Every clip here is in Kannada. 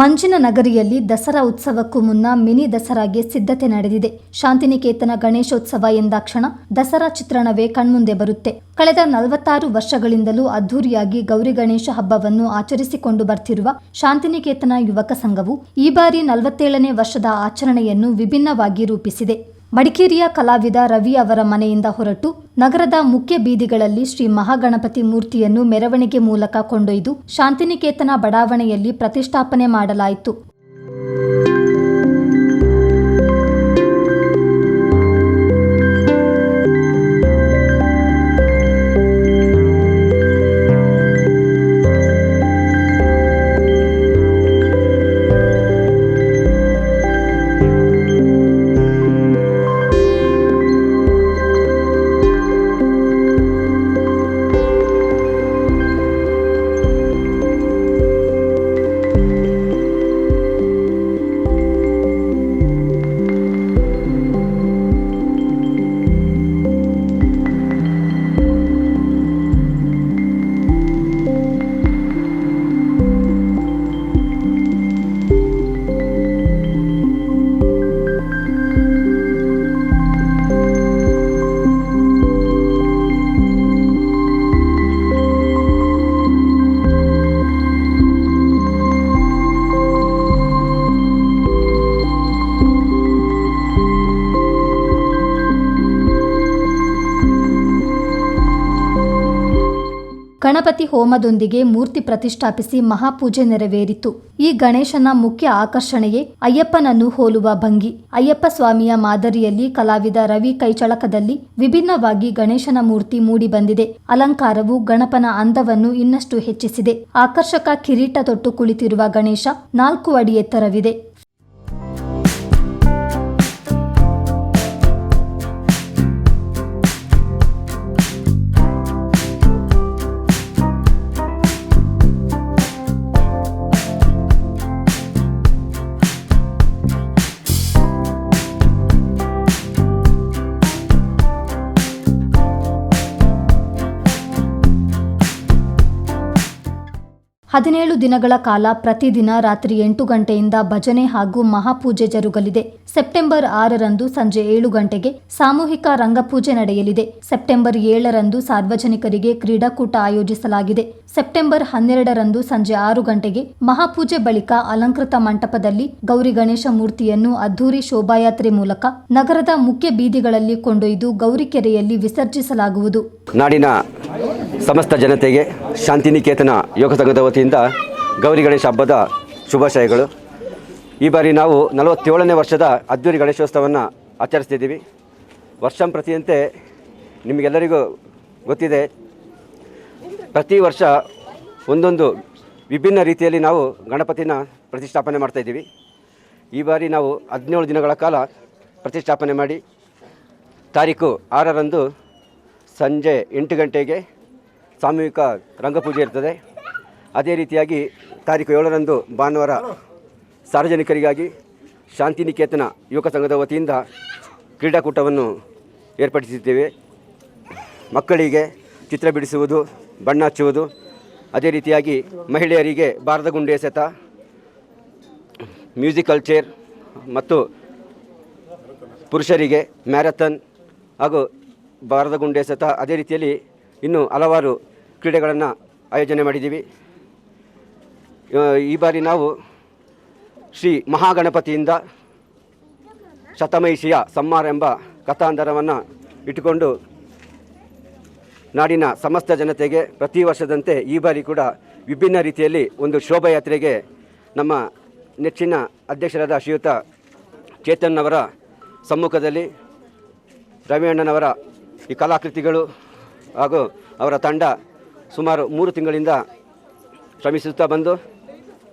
ಮಂಜಿನ ನಗರಿಯಲ್ಲಿ ದಸರಾ ಉತ್ಸವಕ್ಕೂ ಮುನ್ನ ಮಿನಿ ದಸರಾಗೆ ಸಿದ್ಧತೆ ನಡೆದಿದೆ. ಶಾಂತಿನಿಕೇತನ ಗಣೇಶೋತ್ಸವ ಎಂದಾಕ್ಷಣ ದಸರಾ ಚಿತ್ರಣವೇ ಕಣ್ಮುಂದೆ ಬರುತ್ತೆ. ಕಳೆದ ನಲವತ್ತಾರು ವರ್ಷಗಳಿಂದಲೂ ಅದ್ದೂರಿಯಾಗಿ ಗೌರಿ ಗಣೇಶ ಹಬ್ಬವನ್ನು ಆಚರಿಸಿಕೊಂಡು ಬರ್ತಿರುವ ಶಾಂತಿನಿಕೇತನ ಯುವಕ ಸಂಘವು ಈ ಬಾರಿ ನಲವತ್ತೇಳನೇ ವರ್ಷದ ಆಚರಣೆಯನ್ನು ವಿಭಿನ್ನವಾಗಿ ರೂಪಿಸಿದೆ. ಮಡಿಕೇರಿಯ ಕಲಾವಿದ ರವಿ ಅವರ ಮನೆಯಿಂದ ಹೊರಟು ನಗರದ ಮುಖ್ಯ ಬೀದಿಗಳಲ್ಲಿ ಶ್ರೀ ಮಹಾಗಣಪತಿ ಮೂರ್ತಿಯನ್ನು ಮೆರವಣಿಗೆ ಮೂಲಕ ಕೊಂಡೊಯ್ದು ಶಾಂತಿನಿಕೇತನ ಬಡಾವಣೆಯಲ್ಲಿ ಪ್ರತಿಷ್ಠಾಪನೆ ಮಾಡಲಾಯಿತು. ಗಣಪತಿ ಹೋಮದೊಂದಿಗೆ ಮೂರ್ತಿ ಪ್ರತಿಷ್ಠಾಪಿಸಿ ಮಹಾಪೂಜೆ ನೆರವೇರಿತು. ಈ ಗಣೇಶನ ಮುಖ್ಯ ಆಕರ್ಷಣೆಯೇ ಅಯ್ಯಪ್ಪನನ್ನು ಹೋಲುವ ಭಂಗಿ. ಅಯ್ಯಪ್ಪ ಸ್ವಾಮಿಯ ಮಾದರಿಯಲ್ಲಿ ಕಲಾವಿದ ರವಿ ಕೈಚಳಕದಲ್ಲಿ ವಿಭಿನ್ನವಾಗಿ ಗಣೇಶನ ಮೂರ್ತಿ ಮೂಡಿಬಂದಿದೆ ಅಲಂಕಾರವು ಗಣಪನ ಅಂದವನ್ನು ಇನ್ನಷ್ಟು ಹೆಚ್ಚಿಸಿದೆ. ಆಕರ್ಷಕ ಕಿರೀಟ ತೊಟ್ಟು ಕುಳಿತಿರುವ ಗಣೇಶ ನಾಲ್ಕು ಅಡಿ ಎತ್ತರವಿದೆ. ಹದಿನೇಳು ದಿನಗಳ ಕಾಲ ಪ್ರತಿದಿನ ರಾತ್ರಿ ಎಂಟು ಗಂಟೆಯಿಂದ ಭಜನೆ ಹಾಗೂ ಮಹಾಪೂಜೆ ಜರುಗಲಿದೆ. ಸೆಪ್ಟೆಂಬರ್ ಆರರಂದು ಸಂಜೆ ಏಳು ಗಂಟೆಗೆ ಸಾಮೂಹಿಕ ರಂಗಪೂಜೆ ನಡೆಯಲಿದೆ. ಸೆಪ್ಟೆಂಬರ್ ಏಳರಂದು ಸಾರ್ವಜನಿಕರಿಗೆ ಕ್ರೀಡಾಕೂಟ ಆಯೋಜಿಸಲಾಗಿದೆ. ಸೆಪ್ಟೆಂಬರ್ ಹನ್ನೆರಡರಂದು ಸಂಜೆ ಆರು ಗಂಟೆಗೆ ಮಹಾಪೂಜೆ ಬಳಿಕ ಅಲಂಕೃತ ಮಂಟಪದಲ್ಲಿ ಗೌರಿ ಗಣೇಶ ಮೂರ್ತಿಯನ್ನು ಅದ್ದೂರಿ ಶೋಭಾಯಾತ್ರೆ ಮೂಲಕ ನಗರದ ಮುಖ್ಯ ಬೀದಿಗಳಲ್ಲಿ ಕೊಂಡೊಯ್ದು ಗೌರಿಕೆರೆಯಲ್ಲಿ ವಿಸರ್ಜಿಸಲಾಗುವುದು. ನಾಡಿನ ಸಮಸ್ತ ಜನತೆಗೆ ಶಾಂತಿನಿಕೇತನ ಯೋಗ ಸಂಘದ ವತಿಯಿಂದ ಗೌರಿ ಗಣೇಶ ಹಬ್ಬದ ಶುಭಾಶಯಗಳು. ಈ ಬಾರಿ ನಾವು ನಲವತ್ತೇಳನೇ ವರ್ಷದ ಅದ್ದೂರಿ ಗಣೇಶೋತ್ಸವವನ್ನು ಆಚರಿಸ್ತಿದ್ದೀವಿ. ವರ್ಷಂಪ್ರತಿಯಂತೆ ನಿಮಗೆಲ್ಲರಿಗೂ ಗೊತ್ತಿದೆ, ಪ್ರತಿ ವರ್ಷ ಒಂದೊಂದು ವಿಭಿನ್ನ ರೀತಿಯಲ್ಲಿ ನಾವು ಗಣಪತಿನ ಪ್ರತಿಷ್ಠಾಪನೆ ಮಾಡ್ತಾಯಿದ್ದೀವಿ ಈ ಬಾರಿ ನಾವು ಹದಿನೇಳು ದಿನಗಳ ಕಾಲ ಪ್ರತಿಷ್ಠಾಪನೆ ಮಾಡಿ, ತಾರೀಕು ಆರರಂದು ಸಂಜೆ ಎಂಟು ಗಂಟೆಗೆ ಸಾಮೂಹಿಕ ರಂಗಪೂಜೆ ಇರ್ತದೆ. ಅದೇ ರೀತಿಯಾಗಿ ತಾರೀಕು ಏಳರಂದು ಭಾನುವಾರ ಸಾರ್ವಜನಿಕರಿಗಾಗಿ ಶಾಂತಿನಿಕೇತನ ಯುವಕ ಸಂಘದ ವತಿಯಿಂದ ಕ್ರೀಡಾಕೂಟವನ್ನು ಏರ್ಪಡಿಸಿದ್ದೇವೆ. ಮಕ್ಕಳಿಗೆ ಚಿತ್ರ ಬಿಡಿಸುವುದು, ಬಣ್ಣ ಹಚ್ಚುವುದು, ಅದೇ ರೀತಿಯಾಗಿ ಮಹಿಳೆಯರಿಗೆ ಭಾರತ ಗುಂಡೆ ಎಸೆತ ಮ್ಯೂಸಿಕಲ್ ಚೇರ್ ಮತ್ತು ಪುರುಷರಿಗೆ ಮ್ಯಾರಥಾನ್ ಹಾಗೂ ಭಾರತ ಗುಂಡೆ ಎಸೆತ ಅದೇ ರೀತಿಯಲ್ಲಿ ಇನ್ನೂ ಹಲವಾರು ಕ್ರೀಡೆಗಳನ್ನು ಆಯೋಜನೆ ಮಾಡಿದ್ದೀವಿ. ಈ ಬಾರಿ ನಾವು ಶ್ರೀ ಮಹಾಗಣಪತಿಯಿಂದ ಶತಮೈಷಿಯ ಸಮ್ಮಾರ ಎಂಬ ಕಥಾಂಧರವನ್ನು ಇಟ್ಟುಕೊಂಡು ನಾಡಿನ ಸಮಸ್ತ ಜನತೆಗೆ ಪ್ರತಿ ವರ್ಷದಂತೆ ಈ ಬಾರಿ ಕೂಡ ವಿಭಿನ್ನ ರೀತಿಯಲ್ಲಿ ಒಂದು ಶೋಭಾಯಾತ್ರೆಗೆ ನಮ್ಮ ನೆಚ್ಚಿನ ಅಧ್ಯಕ್ಷರಾದ ಶ್ರೀಯುತ ಚೇತನ್ ಅವರ ಸಮ್ಮುಖದಲ್ಲಿ ರವಿಯಣ್ಣನವರ ಈ ಕಲಾಕೃತಿಗಳು ಹಾಗೂ ಅವರ ತಂಡ ಸುಮಾರು ಮೂರು ತಿಂಗಳಿಂದ ಶ್ರಮಿಸುತ್ತಾ ಬಂದು,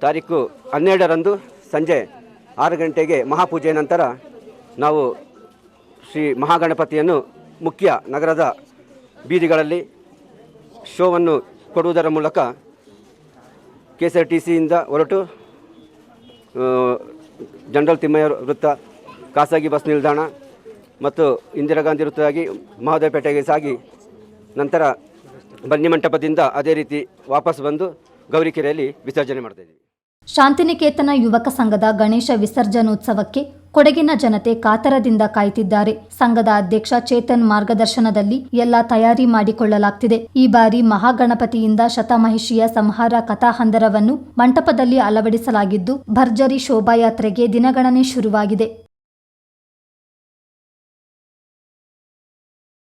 ತಾರೀಕು ಹನ್ನೆರಡರಂದು ಸಂಜೆ ಆರು ಗಂಟೆಗೆ ಮಹಾಪೂಜೆಯ ನಂತರ ನಾವು ಶ್ರೀ ಮಹಾಗಣಪತಿಯನ್ನು ಮುಖ್ಯ ನಗರದ ಬೀದಿಗಳಲ್ಲಿ ಶೋವನ್ನು ಕೊಡುವುದರ ಮೂಲಕ ಕೆ ಎಸ್ ಆರ್ ಟಿ ಸಿಯಿಂದ ಹೊರಟು ಜನರಲ್ ತಿಮ್ಮಯ್ಯ ವೃತ್ತ, ಖಾಸಗಿ ಬಸ್ ನಿಲ್ದಾಣ ಮತ್ತು ಇಂದಿರಾ ಗಾಂಧಿ ವೃತ್ತವಾಗಿ ಮಹೋದಯಪೇಟೆಗೆ ಸಾಗಿ ನಂತರ ಬನ್ನಿ ಮಂಟಪದಿಂದ ಅದೇ ರೀತಿ ವಾಪಸ್ ಬಂದು ಗೌರಿಕೆರೆಯಲ್ಲಿ ವಿಸರ್ಜನೆ ಮಾಡ್ತಾ ಶಾಂತಿನಿಕೇತನ ಯುವಕ ಸಂಘದ ಗಣೇಶ ವಿಸರ್ಜನೋತ್ಸವಕ್ಕೆ ಕೊಡಗಿನ ಜನತೆ ಕಾತರದಿಂದ ಕಾಯ್ತಿದ್ದಾರೆ. ಸಂಘದ ಅಧ್ಯಕ್ಷ ಚೇತನ್ ಮಾರ್ಗದರ್ಶನದಲ್ಲಿ ಎಲ್ಲ ತಯಾರಿ ಮಾಡಿಕೊಳ್ಳಲಾಗ್ತಿದೆ. ಈ ಬಾರಿ ಮಹಾಗಣಪತಿಯಿಂದ ಶತಮಹಿಷಿಯ ಸಂಹಾರ ಕಥಾಹಂದರವನ್ನು ಮಂಟಪದಲ್ಲಿ ಅಳವಡಿಸಲಾಗಿದ್ದು ಭರ್ಜರಿ ಶೋಭಾಯಾತ್ರೆಗೆ ದಿನಗಣನೆ ಶುರುವಾಗಿದೆ.